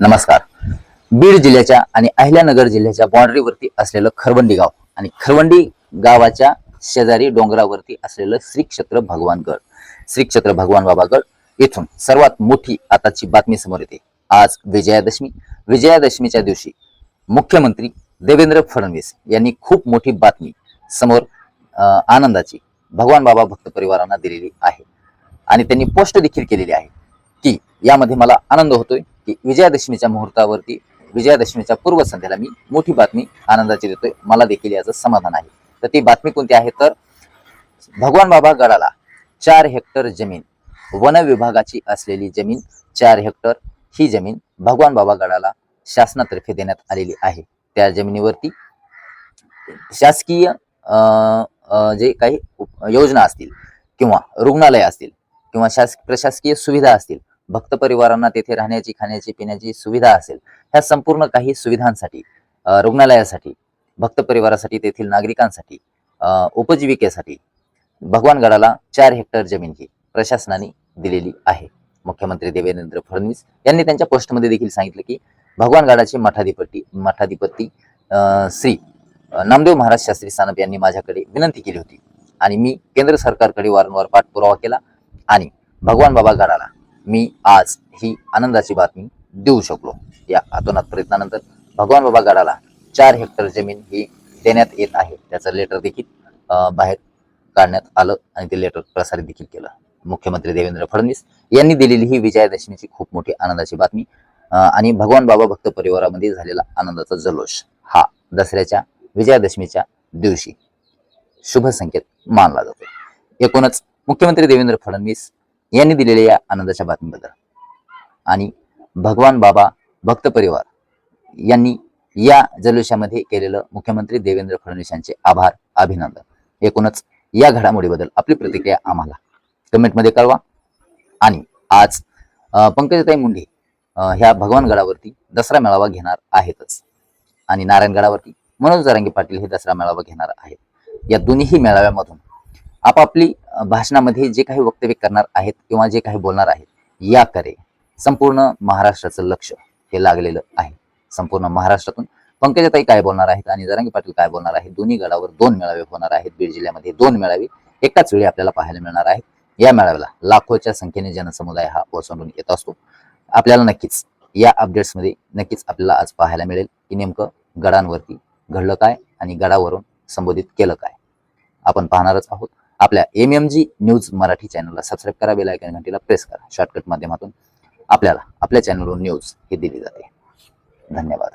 नमस्कार. बीड जिल्ह्याच्या आणि अहिल्यानगर जिल्ह्याच्या बाँड्रीवरती असलेलं खरवंडी गाव आणि खरवंडी गावाच्या शेजारी डोंगरावरती असलेलं श्री क्षेत्र भगवान गड. श्री क्षेत्र भगवान बाबा गड येथून सर्वात मोठी आताची बातमी समोर येते. आज विजयादशमी. विजयादशमीच्या दिवशी मुख्यमंत्री देवेंद्र फडणवीस यांनी खूप मोठी बातमी समोर आनंदाची भगवान बाबा भक्त परिवारांना दिलेली आहे. आणि त्यांनी पोस्ट देखील केलेली आहे की यामध्ये मला आनंद होतोय. की विजयादशमीच्या मुहूर्तावरती विजयादशमीच्या पूर्वसंध्येला मी मोठी बातमी आनंदाची देतोय. मला देखील याचं समाधान आहे. तर ती बातमी कोणती आहे? तर भगवान बाबा गडाला चार हेक्टर जमीन वन विभागाची असलेली जमीन चार हेक्टर ही जमीन भगवान बाबा गडाला शासनातर्फे देण्यात आलेली आहे. त्या जमिनीवरती शासकीय अं, जे काही योजना असतील किंवा रुग्णालय असतील किंवा शास प्रशासकीय सुविधा असतील भक्त परिवारांना तेथे राहण्याची खाण्याची पिण्याची सुविधा असेल ह्या संपूर्ण काही सुविधांसाठी रुग्णालयासाठी भक्त परिवारासाठी तेथील नागरिकांसाठी उपजीविकेसाठी उपजीविकेसाठी भगवानगडाला चार हेक्टर जमीन ही प्रशासनाने दिलेली आहे. मुख्यमंत्री देवेंद्र फडणवीस यांनी त्यांच्या पोस्टमध्ये देखील सांगितलं की भगवानगडाचे मठाधिपती मठाधिपती श्री नामदेव महाराज शास्त्री सानप यांनी माझ्याकडे विनंती केली होती आणि मी केंद्र सरकारकडे वारंवार पाठपुरावा केला आणि भगवान बाबा गडाला मी आज ही आनंदाची बातमी देऊ शकलो. या अतोनात प्रयत्नानंतर भगवान बाबा गडाला चार हेक्टर जमीन ही देण्यात येत आहे. त्याचं लेटर देखील बाहेर काढण्यात आलं आणि ते लेटर प्रसारित देखील केलं. मुख्यमंत्री देवेंद्र फडणवीस यांनी दिलेली ही विजयादशमीची खूप मोठी आनंदाची बातमी आणि भगवान बाबा भक्त परिवारामध्ये झालेला आनंदाचा जल्लोष हा दसऱ्याच्या विजयादशमीच्या दिवशी शुभ संकेत मानला जातो. एकूणच मुख्यमंत्री देवेंद्र फडणवीस यांनी दिलेल्या या आनंदाच्या बातमीबद्दल. आणि भगवान बाबा भक्त परिवार यांनी या जल्लोषामध्ये केलेलं मुख्यमंत्री देवेंद्र फडणवीस यांचे आभार अभिनंदन. एकूणच या घडामोडीबद्दल आपली प्रतिक्रिया आम्हाला कमेंटमध्ये कळवा. आणि आज पंकजताई मुंडे ह्या भगवानगडावरती दसरा मेळावा घेणार आहेतच. आणि नारायणगडावरती मनोज जरांगे पाटील हे दसरा मेळावा घेणार आहेत. या दोन्हीही मेळाव्यामधून आपापली भाषणामध्ये जे काही वक्तव्य करणार आहेत किंवा जे काही बोलणार आहेत याकडे संपूर्ण महाराष्ट्राचं लक्ष हे लागलेलं आहे. संपूर्ण महाराष्ट्रातून पंकजाताई काय बोलणार आहेत आणि जरांगी पाटील काय बोलणार आहेत? दोन्ही गडावर दोन मेळावे होणार आहेत. बीड जिल्ह्यामध्ये दोन मेळावे एकाच वेळी आपल्याला पाहायला मिळणार आहेत. या मेळाव्याला लाखोच्या संख्येने जनसमुदाय हा ओसंडून येत असतो. आपल्याला नक्कीच या अपडेट्समध्ये नक्कीच आपल्याला आज पाहायला मिळेल की नेमकं गडांवरती घडलं काय आणि गडावरून संबोधित केलं काय. आपण पाहणारच आहोत. आपल्या M M G news Marathi चॅनलला सबस्क्राईब करा बेल आयकॉन घंटीला प्रेस करा. शॉर्टकट माध्यमातून आपल्याला आपल्या चॅनलवरून न्यूज ही दिली जाते. धन्यवाद.